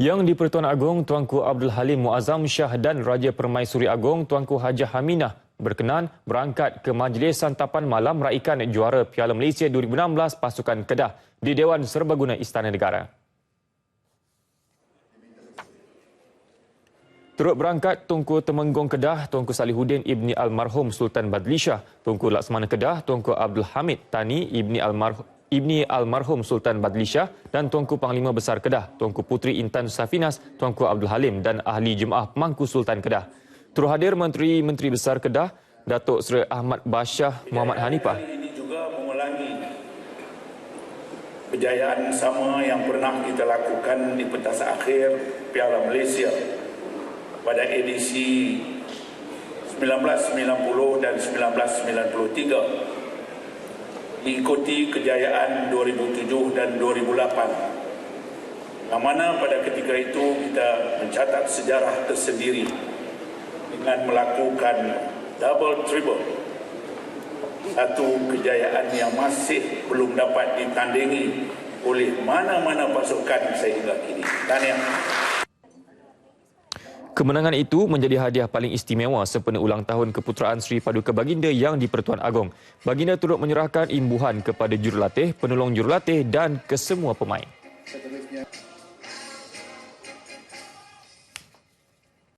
Yang di Pertuan Agong, Tuanku Abdul Halim Muazzam Shah dan Raja Permaisuri Agong, Tuanku Hajah Haminah berkenan berangkat ke majlis santapan malam raikan juara Piala Malaysia 2016 pasukan Kedah di Dewan Serbaguna Istana Negara. Turut berangkat Tunku Temenggong Kedah, Tunku Salihuddin Ibni Almarhum Sultan Badli Shah, Tunku Laksmana Kedah, Tunku Abdul Hamid Tani Ibni Almarhum Ibni Almarhum Sultan Badli Shah dan Tuanku Panglima Besar Kedah, Tuanku Putri Intan Safinas, Tuanku Abdul Halim dan Ahli Jemaah Pemangku Sultan Kedah. Turut hadir Menteri-Menteri Besar Kedah, Datuk Seri Ahmad Bashah Muhammad Hanifah. Ini juga mengulangi kejayaan sama yang pernah kita lakukan di pentas akhir Piala Malaysia pada edisi 1990 dan 1993 diikuti kejayaan 2007 dan 2008 yang mana pada ketika itu kita mencatat sejarah tersendiri dengan melakukan double triple satu kejayaan yang masih belum dapat ditandingi oleh mana-mana pasukan sehingga kini. Tahniah. Kemenangan itu menjadi hadiah paling istimewa sempena ulang tahun keputeraan Sri Paduka Baginda yang di Pertuan Agong. Baginda turut menyerahkan imbuhan kepada jurulatih, penolong jurulatih dan kesemua pemain.